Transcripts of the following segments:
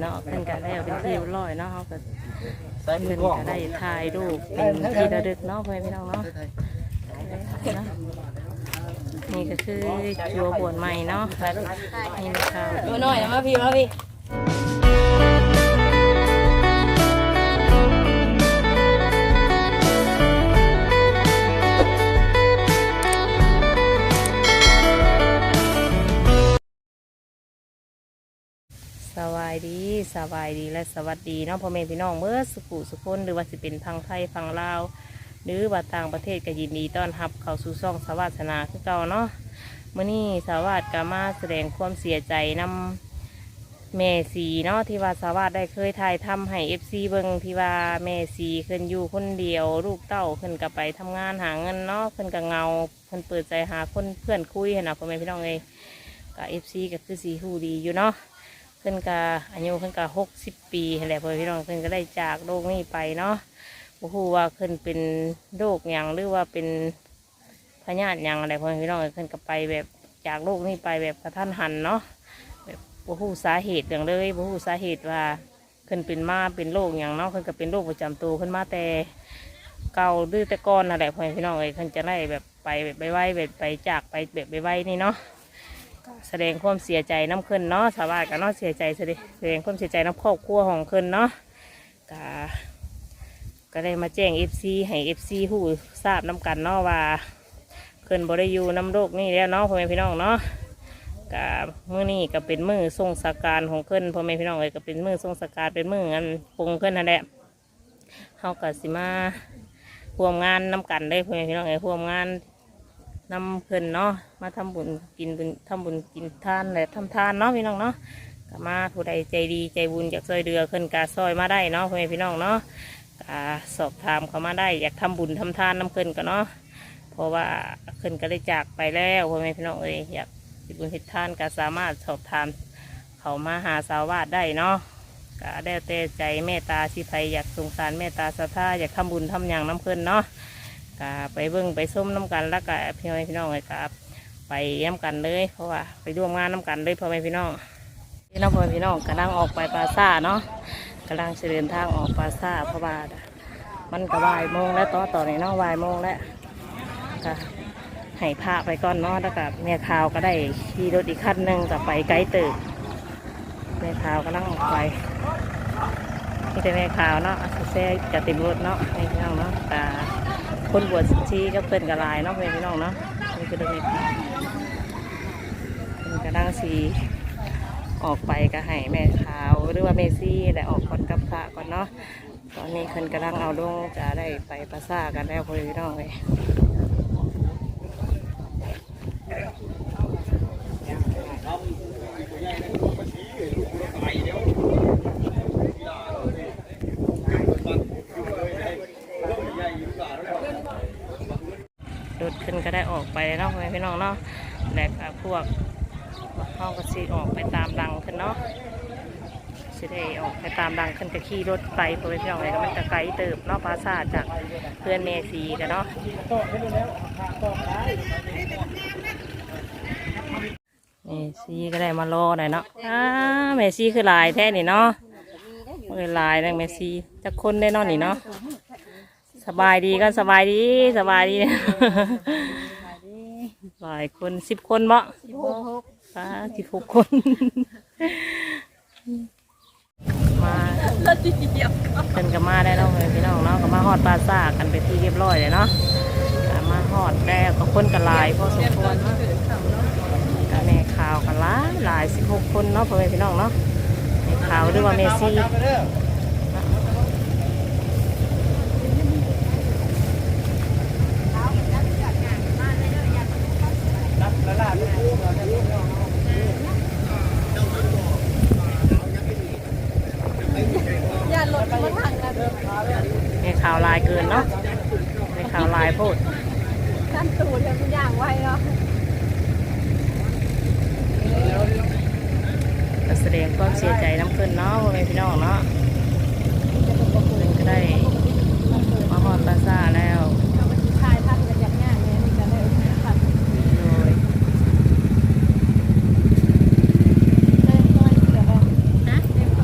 เนาะเพิ่นก็แล้วเป็นที่เรียบร้อยเนาะเฮาก็ใส่มืเพิ่นก็ได้ถ่ายรูปเป็นที่ระลึกเนาะเพื่อนพี่น้องเนาะเนาะนี่ก็คือจัวบวนใหม่เนาะนี่นะคะดูหน่อยนะมาพี่มาพี่ สบายดีสบายดีและสวัสดีเนาะพ่อแม่พี่น้องเมื่อสุขุสุคนหรือว่าสิเป็นพังไทยพังลาว หรือว่าต่างประเทศก็ยินดีต้อนรับเข้าสู่ช่องสวัสนาคือเก่าเนาะเมื่อนี้สวัสดก็มาแสดงความเสียใจนำแม่สีเนาะที่ว่าสวาสได้เคยถ่ายทำให้เอฟซีเบิงที่ว่าแม่สีเพิ่นอยู่คนเดียว ลูกเต้าเพิ่นก็ไปทำงานหาเงินเนาะเพิ่นก็เงาเพิ่นเปิดใจหาคนเพื่อนคุยนะพ่อแม่พี่น้องเอยก็เอฟซีก็คือสีหูดีอยู่เนาะ พิ่นก็อายุเพิ่นก็หกสิบปีแหละพ่อพี่น้องเพิ่นก็ได้จากโลกนี้ไปเนาะบ่ฮู้ว่าเพิ่นเป็นโรคหยังหรือว่าเป็นพยาธิหยังอะไรพ่อพี่น้องเอ้ยเพิ่นก็ไปแบบจากโลกนี้ไปแบบกระทันหันเนาะแบ่ฮู้สาเหตุอย่างเลยบ่ฮู้สาเหตุว่าเพิ่นเป็นมาเป็นโรคอย่างเนาะเพิ่นก็เป็นโรคประจำตัวเพิ่นมาแต่เก่าดื้อแต่ก่อนนั่นแหละพ่อพี่น้องเอ้ยเพิ่นจะได้แบบไปแบบไปไว้แบบไปจากไปแบบไปไว้นี่เนาะ แสดงความเสียใจน้ำเพิ่นเนาะชาวบ้านก็เนาะเสียใจแสดงแสดงความเสียใจน้ำครอบครัวของเพิ่นเนาะก็ก็ได้มาแจ้ง FC ให้ FC ฮู้ทราบน้ำกันเนาะว่าเพิ่นบ่ได้อยู่น้ำโรคนี่แล้วเนาะพ่อแม่พี่น้องเนาะกับมือนี่ก็เป็นมือทรงสการของเพิ่นพ่อแม่พี่น้องเลยก็เป็นมือทรงสการเป็นมืออันปรุงเพิ่นนั่นแหละเฮาก็สิมาร่วมงานนํกันได้พ่อแม่พี่น้องเลยร่วมงาน นำเพิ่นเนาะมาทำบุญกินบุญทำบุญกินทานและทำทานเนาะพี่น้องเนาะก็มาผู้ใดใจดีใจบุญอยากซอยเดือเพิ่นกาซอยมาได้เนาะพ่อแม่พี่น้องเนาะก็สอบถามเขามาได้อยากทำบุญทำทานนํเพิ่นก็เนาะเพราะว่าเพิ่นก็ได้จากไปแล้วพ่อแม่พี่น้องเอ้ยอยากบุญทิศท่านก็สามารถสอบถามเขามาหาสาวาดได้เนาะก็ได้แต่ใจเมตตาสิไพอยากสงสารเมตตาศรัทธาอยากทำบุญทำอย่างน้ำเพลินเนาะ ก็ไปเบิ่งไปส้มน้ำกันแล้วก็พี่น้องพี่น้องเลยก็ไปย้ำกันเลย เพราะว่าไปร่วมงานน้ำกันเลยพ่อแม่พี่น้องพี่น้องพ่อแม่พี่น้องกำลังออกไปปราซ่าเนาะกำลังเดินทางออกปราซ่าพราะว่ามันก็บ่ายโมงแล้วต่อต่อในเนาะบ่ายโมงแล้วก็ให้พาไปก่อนเนาะแล้วกับแม่ขาวก็ได้ขี่รถอีกคันหนึ่งกับไปไกลตึกแม่ขาวก็นั่งออกไปนี่แต่แม่ขาวเนาะอาแซ่จะต็มรถเนาะให้พี่น้องเนาะแต่ คนบวชชีก็เพิ่นกระลายเนาะเพื่อนพี่น้องเนาะนี่ก็เลยเพิ่นกระดังสีออกไปก็ให้แม่ขาวหรือว่าเมซี่ได้ออกก่อนกับพระก่อนเนาะตอนนี้เพิ่นกระดังเอาลงจะได้ไปประสากันแล้วเพื่อนพี่น้องเลย รถขึ้นก็ได้ออกไปเนาะ พี่น้องเนาะและก็พวกเฮาก็สิออกไปตามดังขึ้นเนาะสิได้ออกไปตามดังขึ้นก็ขี่รถไปพ่อแม่พี่น้องเลยก็มันจะไกลเติบเนาะภาษาจากเพื่อนเมซีกันเนาะเมซีก็ได้มารอหน่อยเนาะอ้าเมซีคือลายแท้นี่เนาะเออลายนะเมซีจะคนได้เนอนนี่เนาะสบายดีกันสบายดีสบายดี หลายคนสิบคนบ่ป้าสิบหกคน มาเป็นก็มาได้แล้วเลยพี่น้องเนาะก็มาฮอดปลาซ่ากันไปนที่เรียบร้อยเลยเนาะก็มาฮอดแล้วก็คนกันหลายพอสมควรเนาะก็แม่ข่าวกันหลายหลายสิบหกคนเนาะพ่อแม่พี่น้องเนาะแม่ข่าวหรือว่าเมซี่ อย่าหล่นมาทางกันในข่าวลายเกินเนาะในข่าวลายโพดขั้นตูดอย่างทุกอย่างไว้เนาะก็แสดงความเสียใจน้ำเพิ่นเนาะพ่อแม่พี่น้องเนาะเพิ่นก็ได้มาฮอดปราซาแล้ว ชายท่านกันอย่างง่ายเนี่ยนี่ก็เลยขัด โดย เลยต้อยเสือแบบนะเต็ม เ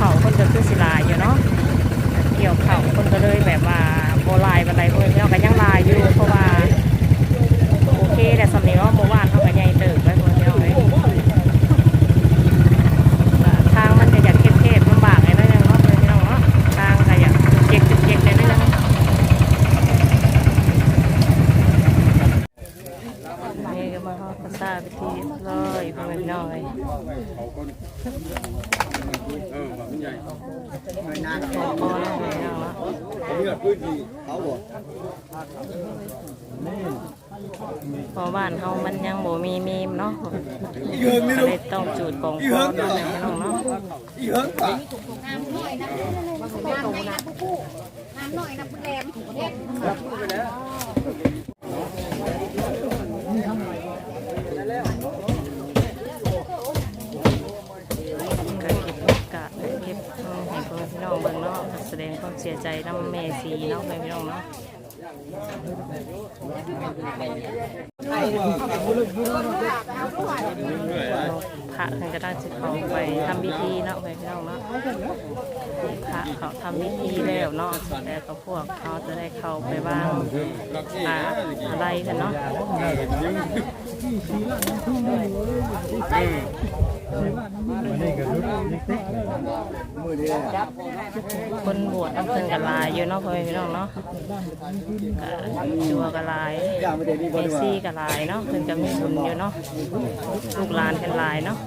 ข่าวคนก็คือสิหลายอยู่เนาะเกี่ยวเข่าวคนก็เลยแบบว่าโบหลายบันไดเพื่อนเนาะก็ยังหลายอยู่เพราะว่าโอเคแต่สำเนียงว่าเมื่อวานเขาก็ใหญ่เติบไปเพื่อนเนาะเลยทางมันก็อยากเค็บๆลำบากเลยนะยังเนาะเพื่อนเนาะทางก็อยากเจ็กเจ็กๆเลยนะยังนี่ก็มาเข้าภาษาพิธีเรียบร้อยเพื่อนเนาะเลย เออแบบใหญ่ ขอแล้วเพื่อนเนาะ ผมอยากพื้นที่เขาบอก เพราะบ้านเฮามันยังบ่มีมีมเนาะอีเฮิงนี่ก็ลูกเลยต้องจูดกองฟอนนั่นแหละพี่น้องเนาะอีเฮิงป่ะน้ำหน่อยนะน้ำหน่อยนะผู้น้ำหน่อยนะผู้แรมเด็ดก็เก็บโอกาสเก็บเอาให้พ่อพี่น้องเบิ่งเนาะแสดงความเสียใจนำแม่สีเนาะแม่พี่น้องเนาะ พระท่านก็ได้สิเขาไปทำพิธีเนาะแม่พี่น้องเนาะพระเขาทำพิธีแล้วเนาะแล้วก็พวกเขาจะได้เข้าไปบ้างอะไรกันเนาะคนบวชน้ำเพิ่นกันลายอยู่เนาะพ่อแม่พี่น้องเนาะก็จัวกันลายเมซี่กันลายเนาะเพิ่นก็มีบุญอยู่เนาะลูกหลานกันลายเนาะ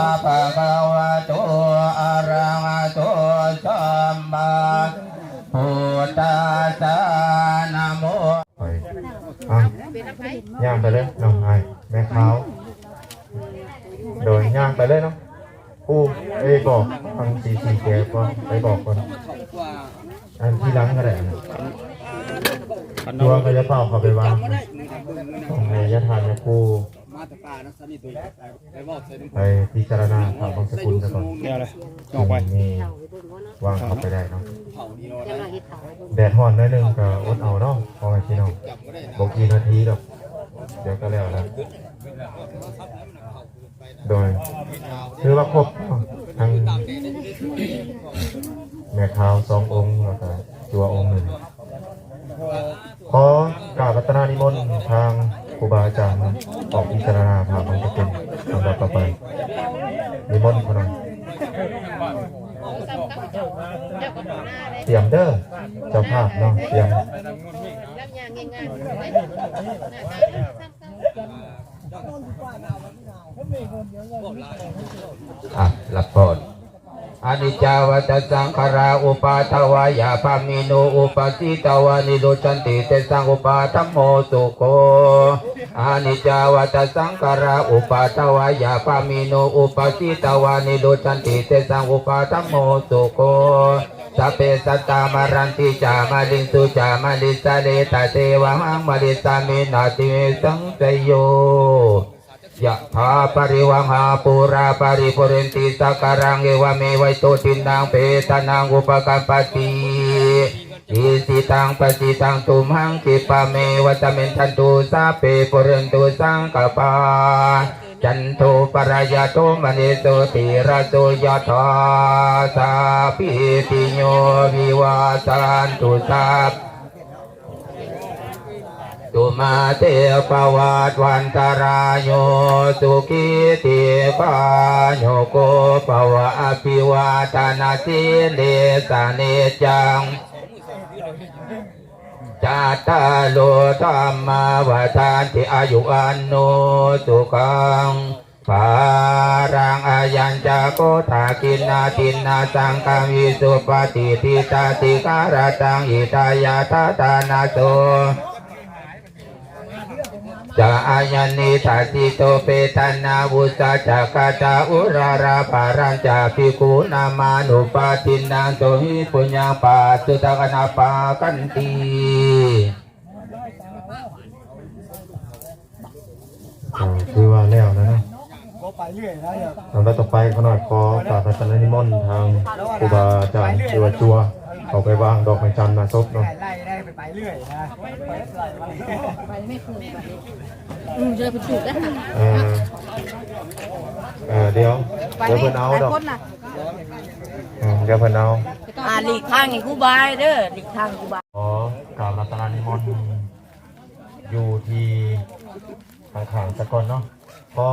อาภะคะวะโตอะระหะโตสัมมาพุทธัสสะนะโม ไปอะย่างไปเลยน้องไอ้แม่เขาโดยย่างไปเลยเนาะผู้เอ้ยบอก ทางสีสีแกก็ไปบอกก่อนอันที่หล้างก็ได้นะตัวก็จะเป่าเขาไปวางของในยะทานยะกูมาแต่ป่านะสนิทตัวไปบอกใส่น้ำไปพิจารณาทางบางสกุลซะก่อนเดี๋ยเลยออกไปมีวางเขาไปได้เนาะแดดห่อนน้อยหนึงก็อดเอาเนาะพอไงพี่น้องบอกกี่นาทีดอกเดี๋ยวก็แล้วแล้ว โดยคือว่าครบทั้งแม่ขาวสององค์แล้วก็ตัวองค์หนึ่งขอกราบรัตนานิมนต์ทางครูบาอาจารย์ออกพิจารณาพามันจะเป็นลำดับต่อไปนิมนต์พนมเตรียมเด้อเจ้าภาพเนาะเตรียม อะรับพรอนิจจาวัตสังขาราอุปาทวายาภามิโนอุปสิตวานิโรจันติเตสังอุปาทัมโมสุโคอานิจจาวัตสังขาราอุปาทวายาภามิโนอุปสิตวานิโรจันติเตสังอุปาทัมโมสุโคสัพเพสัตตามารันติจามาลินสุจามาลิสาเลตาเทวังมาลิสามินาติสังสยโย ยะถาปริวังหาปูราปริปุเรนติสาการังเอวเมวัยโตทินังเปตานังอุปกัปปติอิสิตังปสิตังตุมหังคิปะเมวัตเมนทันตุสาเปปุเรนตุสังกปาจันโทปรายาโตมณิโสติระโสยะถาสาพิติโยวิวาสันตุสัพ ตุมาเตปวัตวันตรายโยสุขิติปาโยโกปวะอภิวาตนาสิเลสาเนจังจัตตาโลธรรมาวทานติอายุอันโนสุขังภารังอายัญจะโกธากินนาทินนาสังกังวิสุปฏิทิตาติการตังอิตายาตาตานาโส จาอายันนิทัสสิโตเปตันนาวุสาจักตาอุราราภารัญจาภิกุนามานุปาทินังโสหิปุญญาปาสุตกนาปากันติก็คือว่าแล้วนะไปเรื่อนะลำดับต่อไปขอหน่อยขอกราบพระอาจารย์นิมนต์ทางครูบาอาจารย์จัวจัว เขาไปวางดอกไม้จันทร์มาซบเนาะ ไล่ได้ไปไปเรื่อยนะไปไล่ไปอืมเจอเป็นจุดแล้วเออเออเดี๋ยวเดี๋ยวเพิ่นเอาดอกอืมเดี๋ยวเพิ่นเอาอ่าหลีกทางให้กูบายเด้อหลีกทางกูบายขอกราบรัตนานิมนต์อยู่ที่ทางขางสะกอนเนาะขอ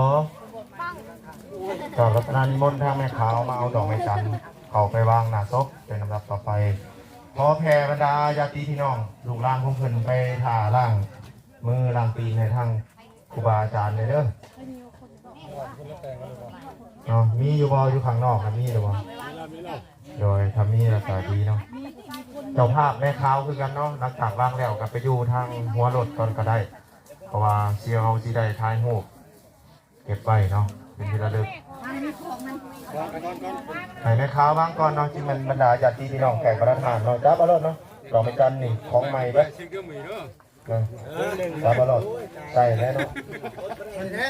กราบรัตนานิมนต์ทางแม่ขาวมาเอาดอกไม้จันทร์เขาไปวางหน้าซบเป็นลำดับต่อไป ขอแผ่บรรดาญาติพี่น้องลูกหลานของเพิ่นไปถ่าล่าง มือล่างตีนในทางครูบาอาจารย์เลยเด้อเนาะมีอยู่บ่อยู่ข้างนอกครับมีหรือบ่โดยทำมีราคาดีเนาะเจ้าภาพแม่ค้าคือกันเนาะหลังจากว่างแล้วกับไปอยู่ทางหัวรถก่อนก็ได้ เพราะว่าเสียเอาสิได้ท้ายหูเก็บไว้เนาะเป็นที่ระลึก ให้แม่ค้าบ้างก่อนเนาะที่มันบรรดาญาติพี่น้องแขกประทานเนาะจ้าบอลดเนาะดอกไม้จันทร์นี่ของใหม่เด้อชิมเครื่องมือเนาะนะจ้าบอลดใส่แล้วเนาะมันแท้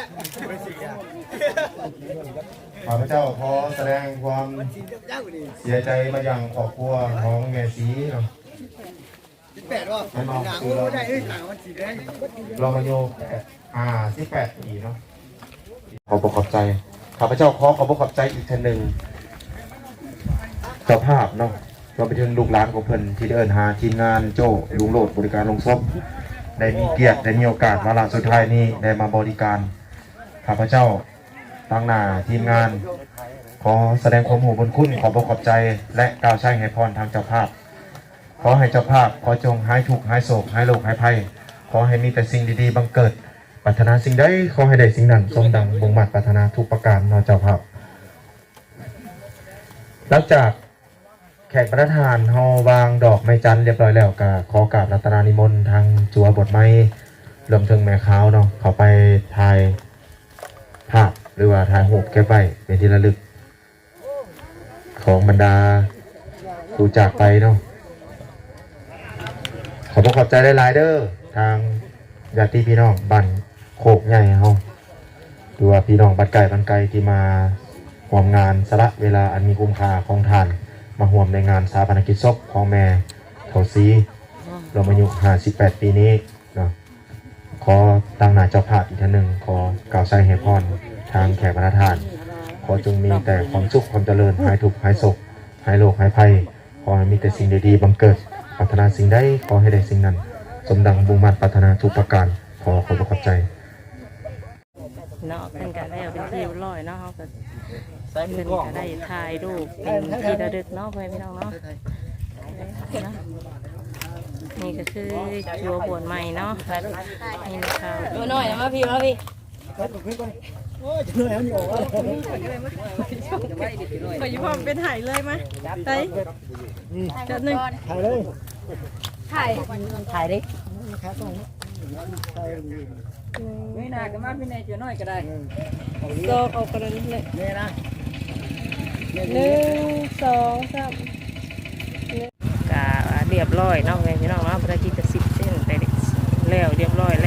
ไม่สิอะข้าพเจ้าขอแสดงความยากกว่านี้เสียใจมายังครอบครัวของแม่สีเนาะสิบแปดว่ะหนังโอ้ได้เอ้ยหนังมันสีแดงรองอายุแปดอ่าสิบแปดปีเนาะขอบอกขอบใจ ข้าพเจ้าขอขอบอกขอบใจอีกทีหนึ่งเจ้าภาพเนาะรวมไปถึงลูกหลานของเพิ่นที่ได้เอินหาทีมงานโจ้ลุงโหลดบริการลงศพได้มีเกียรติได้มีโอกาสมาลาสุดท้ายนี้ได้มาบริการข้าพเจ้าตั้งหน้าทีมงาน ขอแสดงความหูบุญคุณขอบอกขอบใจ และกล่าวใช้ให้พรทางเจ้าภาพ ขอให้เจ้าภาพขอจงหายทุกข์หายโศกหายโรคหายภัย ขอให้มีแต่สิ่งดีๆบังเกิด ปรารถนาสิ่งใดขอให้ได้สิ่งนั้นสมดังบุงมัดปรารถนาทุกประการนอเจ้าภาพหลังจากแขกประธานเฮาวางดอกไม้จันทร์เรียบร้อยแล้วก็ขอกราบรัตนานิมนต์ทางจัวบทไม้รวมถึงแม่ขาวเนาะเขาไปถ่ายภาพหรือว่าถ่ายรูปเก็บไว้เป็นที่ระลึก ของบรรดาผู้จากไปเนาะขอบคุณขอบใจหลายๆเด้อทางญาติพี่น้องบัน โคกใหญ่เฮาดูว่าพี่น้องบัดไก่บันไก่ที่มาร่วมงานสละเวลาอันมีคุ้มค่าของทาน มาร่วมในงานสาปนกิจศพของแม่เถาซีเรามาอยู่58 ปีนี้เนาะขอตั้งหน้าเจ้าภาพอีกท่านหนึ่งขอกล่าวใส่ให้พรทางแขกประทาน ขอจงมีแต่ความสุขความเจริญหายทุกข์หายโศกหายโรคหายภัยขอให้มีแต่สิ่งดีๆบังเกิดปรารถนาสิ่งใดขอให้ได้สิ่งนั้น สมดังบุงมันปรารถนาทุกประการขอขอบพระคุณใจ เนาะเพิ่นก็แล้วเป็นที่เรียบร้อยเนาะเฮาก็เพิ่นก็ได้ถ่ายรูปเป็นที่ระลึกเนาะพ่อแม่พี่น้องเนาะเนาะนี่ก็คือจัวบวนใหม่เนาะนี่นะคะดูหน่อยมาพี่มาพี่โอ้ยเหนื่อยมันอยู่ว่ะขออยู่พร้อมเป็นถ่ายเลยไหมไปจัดหนึ่งถ่ายเลยถ่ายถ่ายดิ ไม่น่าก็มาพี่นายเจ้าน้อยก็ได้โซกเอากระดานเลยนี่นะหนึ่งสองสามกาเรียบร้อยเนาะแม่พี่น้องเนาะภารกิจจะสิบเส้นไปแล้วเรียบร้อยแล้ว